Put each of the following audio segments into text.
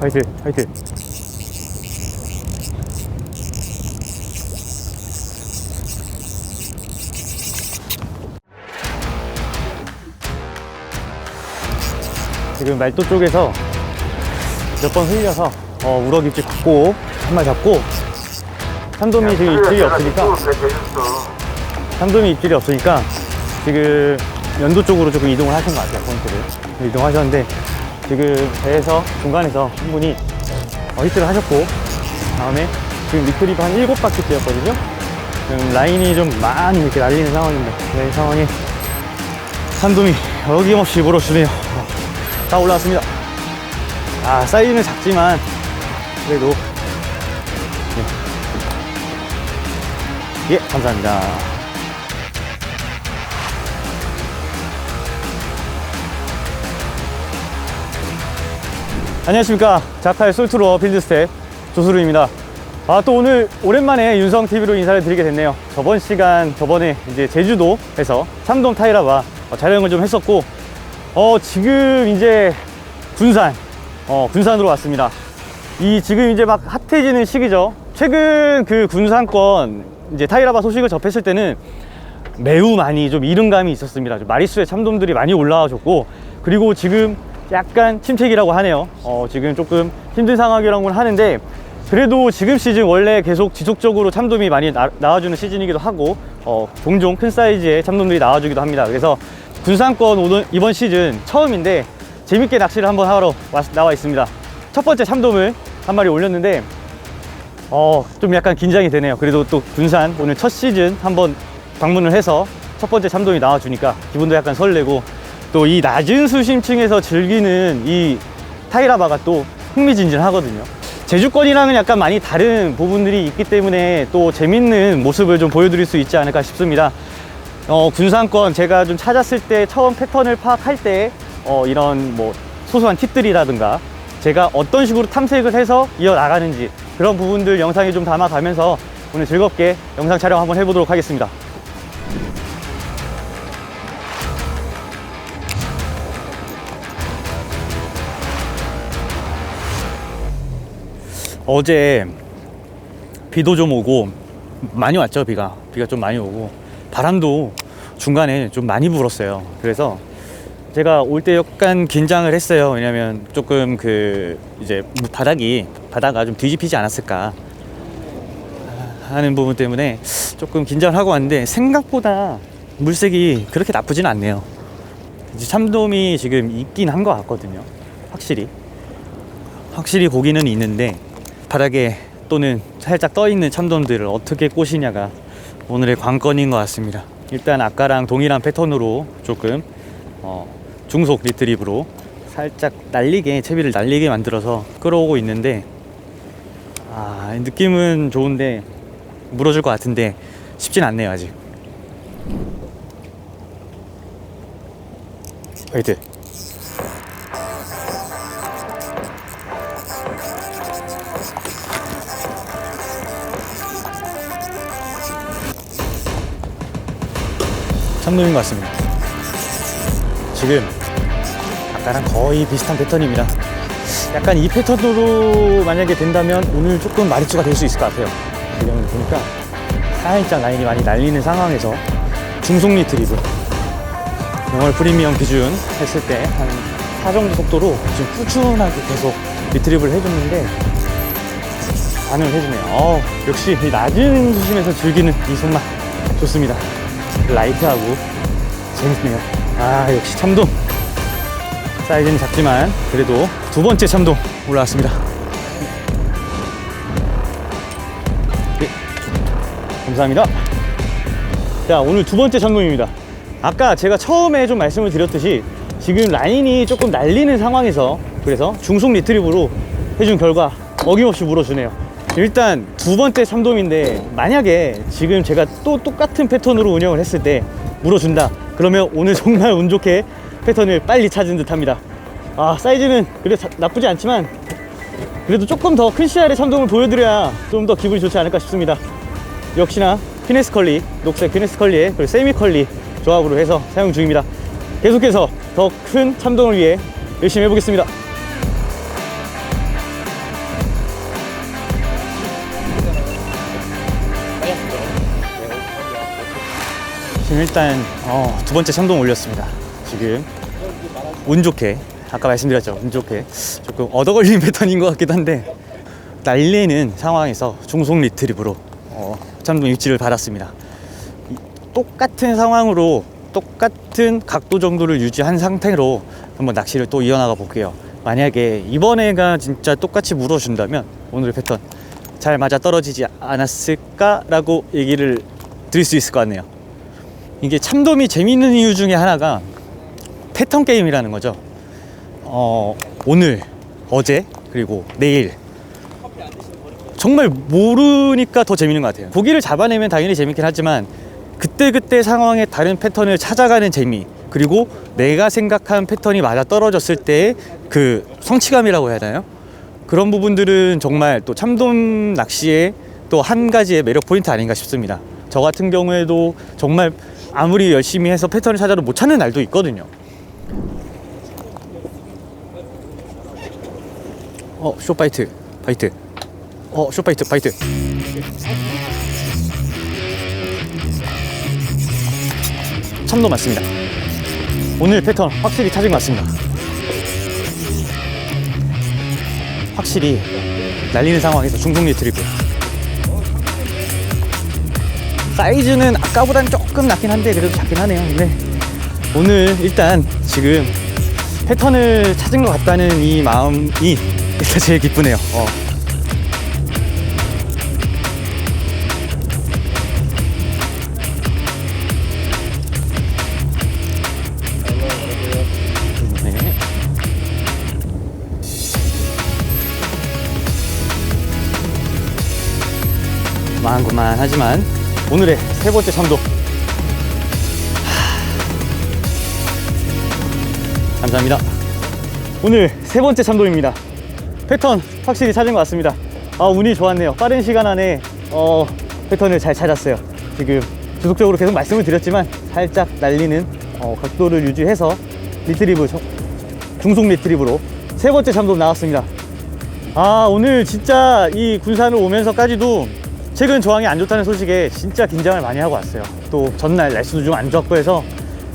화이트 화이트 지금 말도 쪽에서 몇 번 흘려서 어, 우럭 입질 받고 한 마리 잡고 삼돔이 지금 입질이 없으니까. 삼돔이 입질이 없으니까 지금 연도 쪽으로 조금 이동을 하신 것 같아요 포인트를. 이동하셨는데 지금 배에서 중간에서 한 분이 어, 히트를 하셨고 다음에 지금 리트리도 한 7바퀴 뛰었거든요. 지금 라인이 좀 많이 이렇게 날리는 상황입니다. 네, 이 상황에 삼돔이 어김없이 물어주네요. 다 올라왔습니다. 아 사이즈는 작지만 그래도 예, 예 감사합니다 안녕하십니까. 자칼 솔트로 필드스텝 조수루입니다. 아 또 오늘 오랜만에 윤성TV로 인사를 드리게 됐네요. 저번 시간 저번에 이제 제주도에서 삼동 타이라바 어, 촬영을 좀 했었고 어 지금 이제 군산 어 군산으로 왔습니다. 이 지금 이제 막 핫해지는 시기죠. 최근 그 군산권 이제 타이라바 소식을 접했을 때는 매우 많이 좀 이른감이 있었습니다. 좀 마리수의 참돔들이 많이 올라와줬고 그리고 지금 약간 침체기라고 하네요. 어, 지금 조금 힘든 상황이라고는 하는데 그래도 지금 시즌 원래 계속 지속적으로 참돔이 많이 나, 나와주는 시즌이기도 하고 어, 종종 큰 사이즈의 참돔들이 나와주기도 합니다. 그래서 군산권 오는 이번 시즌 처음인데 재밌게 낚시를 한번 하러 왔- 나와 있습니다. 첫 번째 참돔을 한 마리 올렸는데 어, 좀 약간 긴장이 되네요. 그래도 또 군산 오늘 첫 시즌 한번 방문을 해서 첫 번째 참돔이 나와주니까 기분도 약간 설레고 또 이 낮은 수심층에서 즐기는 이 타이라바가 또 흥미진진하거든요. 제주권이랑은 약간 많이 다른 부분들이 있기 때문에 또 재밌는 모습을 좀 보여드릴 수 있지 않을까 싶습니다. 어, 군산권 제가 좀 찾았을 때 처음 패턴을 파악할 때 어, 이런 뭐 소소한 팁들이라든가 제가 어떤 식으로 탐색을 해서 이어나가는지 그런 부분들 영상에 좀 담아가면서 오늘 즐겁게 영상 촬영 한번 해보도록 하겠습니다. 어제 비도 좀 오고 많이 왔죠 비가. 비가 좀 많이 오고. 바람도 중간에 좀 많이 불었어요. 그래서 제가 올 때 약간 긴장을 했어요. 왜냐면 조금 그 이제 바닥이 바다가 좀 뒤집히지 않았을까 하는 부분 때문에 조금 긴장을 하고 왔는데 생각보다 물색이 그렇게 나쁘진 않네요. 이제 참돔이 지금 있긴 한 것 같거든요. 확실히. 확실히 고기는 있는데 바닥에 또는 살짝 떠 있는 참돔들을 어떻게 꼬시냐가 오늘의 관건인 것 같습니다. 일단 아까랑 동일한 패턴으로 조금 어, 중속 리트립으로 살짝 날리게 채비를 날리게 만들어서 끌어오고 있는데 아 느낌은 좋은데 물어줄 것 같은데 쉽진 않네요 아직. 화이트. 참돔인 것 같습니다. 지금 아까랑 거의 비슷한 패턴입니다. 약간 이 패턴으로 만약에 된다면 오늘 조금 마리수가 될 수 있을 것 같아요. 지금 보니까 살짝 라인이 많이 날리는 상황에서 중속 리트리브 영월 프리미엄 기준 했을 때 한 4 정도 속도로 지금 꾸준하게 계속 리트리브를 해줬는데 반응을 해주네요. 어, 역시 이 낮은 수심에서 즐기는 이 손맛 좋습니다. 라이트하고 재밌네요. 아 역시 참돔 사이즈는 작지만 그래도 두 번째 참돔 올라왔습니다. 네, 감사합니다. 자 오늘 두 번째 참돔입니다. 아까 제가 처음에 좀 말씀을 드렸듯이 지금 라인이 조금 날리는 상황에서 그래서 중속 리트리브로 해준 결과 어김없이 물어주네요. 일단 두 번째 참돔인데 만약에 지금 제가 또 똑같은 패턴으로 운영을 했을 때 물어준다. 그러면 오늘 정말 운 좋게 패턴을 빨리 찾은 듯 합니다. 아 사이즈는 그래 자- 나쁘지 않지만 그래도 조금 더큰 씨알의 참돔을 보여드려야 좀 더 기분이 좋지 않을까 싶습니다. 역시나 피네스 컬리 녹색 피네스 컬리에 그리고 세미 컬리 조합으로 해서 사용 중입니다. 계속해서 더 큰 참돔을 위해 열심히 해보겠습니다 지금 일단 어, 두 번째 참동 올렸습니다. 지금 운 좋게 아까 말씀드렸죠. 운 좋게 조금 얻어 걸린 패턴인 것 같기도 한데 날리는 상황에서 중속 리트립으로 어, 참동 입질을 받았습니다. 이- 똑같은 상황으로 똑같은 각도 정도를 유지한 상태로 한번 낚시를 또 이어나가 볼게요. 만약에 이번에가 진짜 똑같이 물어준다면 오늘 패턴 잘 맞아 떨어지지 않았을까라고 얘기를 드릴 수 있을 것 같네요. 이게 참돔이 재밌는 이유 중에 하나가 패턴 게임이라는 거죠. 어, 오늘, 어제, 그리고 내일. 정말 모르니까 더 재밌는 것 같아요. 고기를 잡아내면 당연히 재밌긴 하지만 그때그때 상황에 다른 패턴을 찾아가는 재미 그리고 내가 생각한 패턴이 맞아 떨어졌을 때의 그 성취감이라고 해야 되나요? 그런 부분들은 정말 또 참돔 낚시의 또 한 가지의 매력 포인트 아닌가 싶습니다. 저 같은 경우에도 정말 아무리 열심히 해서 패턴을 찾아도 못 찾는 날도 있거든요. 어, 쇼파이트, 파이트. 어, 쇼파이트, 파이트. 참도 맞습니다. 오늘 패턴 확실히 찾은 것 같습니다. 확실히 날리는 상황에서 중속 리트리블. 사이즈는 아까보단 조금 낮긴 한데 그래도 작긴 하네요. 근데 오늘 일단 지금 패턴을 찾은 것 같다는 이 마음이 일단 제일 기쁘네요. 어. 네. 그만 그만 하지만 오늘의 세 번째 참도. 하... 감사합니다. 오늘 세 번째 참도입니다. 패턴 확실히 찾은 것 같습니다. 아 운이 좋았네요. 빠른 시간 안에 어, 패턴을 잘 찾았어요. 지금 지속적으로 계속 말씀을 드렸지만 살짝 날리는 어, 각도를 유지해서 리트리브 저- 중속 리트리브로 세 번째 참도 나왔습니다. 아 오늘 진짜 이 군산을 오면서까지도 최근 조항이 안 좋다는 소식에 진짜 긴장을 많이 하고 왔어요. 또 전날 날씨도 좀 안 좋았고 해서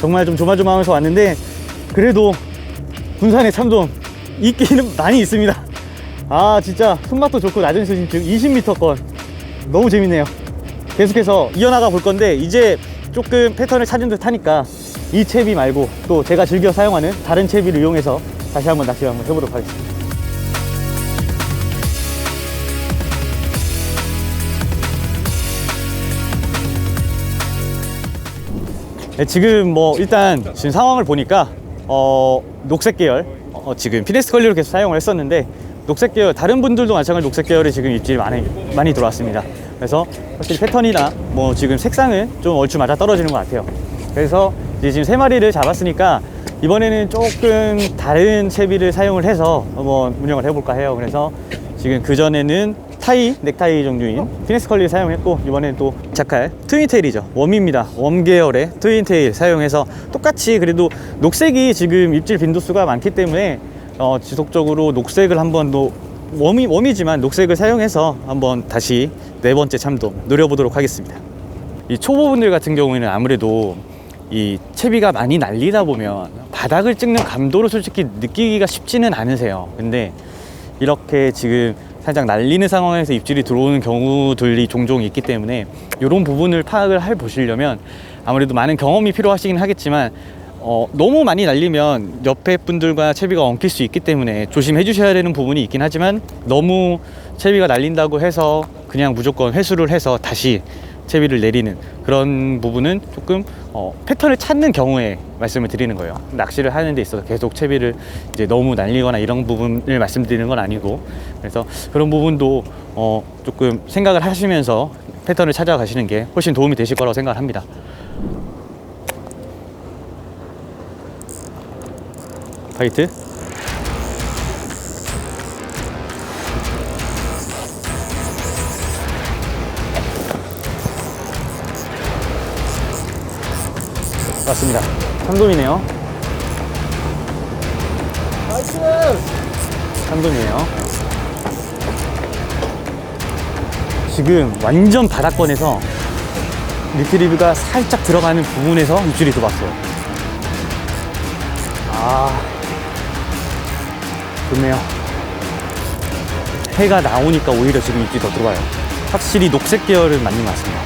정말 좀 조마조마하면서 왔는데 그래도 군산에 참돔 있기는 많이 있습니다. 아 진짜 손맛도 좋고 낮은 수심층 20m권 너무 재밌네요. 계속해서 이어나가 볼 건데 이제 조금 패턴을 찾은 듯 하니까 이 채비 말고 또 제가 즐겨 사용하는 다른 채비를 이용해서 다시 한번 낚시를 한번 해보도록 하겠습니다 네, 지금 뭐 일단 지금 상황을 보니까 어 녹색 계열 어, 지금 피네스 컬리로 계속 사용을 했었는데 녹색 계열 다른 분들도 마찬가지로 녹색 계열이 지금 입질이 많이 많이 들어왔습니다. 그래서 확실히 패턴이나 뭐 지금 색상은 좀 얼추 맞아 떨어지는 것 같아요. 그래서 이제 지금 세 마리를 잡았으니까 이번에는 조금 다른 채비를 사용을 해서 한번 운영을 해볼까 해요. 그래서 지금 그 전에는 타이 넥타이 종류인. 피네스 컬리를 사용했고 이번에는 또 자칼 트윈테일이죠. 웜입니다. 웜 계열의 트윈테일 사용해서 똑같이 그래도 녹색이 지금 입질 빈도수가 많기 때문에 어, 지속적으로 녹색을 한번 더 웜이, 웜이지만 녹색을 사용해서 한번 다시 네 번째 참돔 노려보도록 하겠습니다. 이 초보분들 같은 경우에는 아무래도 이 채비가 많이 날리다 보면 바닥을 찍는 감도를 솔직히 느끼기가 쉽지는 않으세요. 근데 이렇게 지금 살짝 날리는 상황에서 입질이 들어오는 경우들이 종종 있기 때문에 이런 부분을 파악을 해 보시려면 아무래도 많은 경험이 필요하시긴 하겠지만 어, 너무 많이 날리면 옆에 분들과 채비가 엉킬 수 있기 때문에 조심해 주셔야 되는 부분이 있긴 하지만 너무 채비가 날린다고 해서 그냥 무조건 회수를 해서 다시 채비를 내리는 그런 부분은 조금 어, 패턴을 찾는 경우에 말씀을 드리는 거예요. 낚시를 하는 데 있어서 계속 채비를 이제 너무 날리거나 이런 부분을 말씀드리는 건 아니고 그래서 그런 부분도 어, 조금 생각을 하시면서 패턴을 찾아가시는 게 훨씬 도움이 되실 거라고 생각을 합니다. 파이트 맞습니다. 참돔이네요. 나이스! 참돔이에요. 지금 완전 바닥권에서 리트리브가 살짝 들어가는 부분에서 입질이 들어왔어요. 아, 좋네요. 해가 나오니까 오히려 지금 입질이 더 들어와요. 확실히 녹색 계열은 맞는 것 같습니다.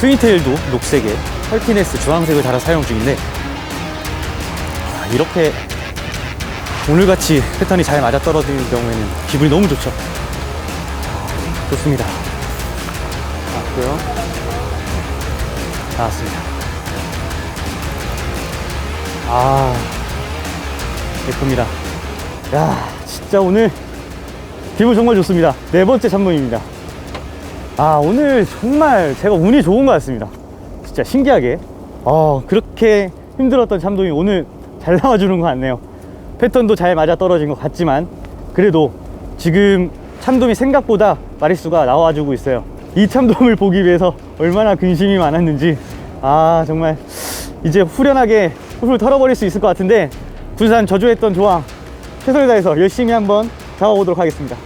트윈테일도 녹색에 펄티네스 주황색을 달아 사용 중인데 아, 이렇게 오늘같이 패턴이 잘 맞아떨어지는 경우에는 기분이 너무 좋죠. 아, 좋습니다. 나왔고요. 나왔습니다. 아, 예쁩니다. 야, 진짜 오늘 기분 정말 좋습니다. 네 번째 참돔입니다. 아, 오늘 정말 제가 운이 좋은 것 같습니다. 진짜 신기하게. 어, 그렇게 힘들었던 참돔이 오늘 잘 나와주는 것 같네요. 패턴도 잘 맞아 떨어진 것 같지만, 그래도 지금 참돔이 생각보다 마리수가 나와주고 있어요. 이 참돔을 보기 위해서 얼마나 근심이 많았는지, 아, 정말 이제 후련하게 훌훌 털어버릴 수 있을 것 같은데, 군산 저주했던 조항 최선을 다해서 열심히 한번 잡아보도록 하겠습니다.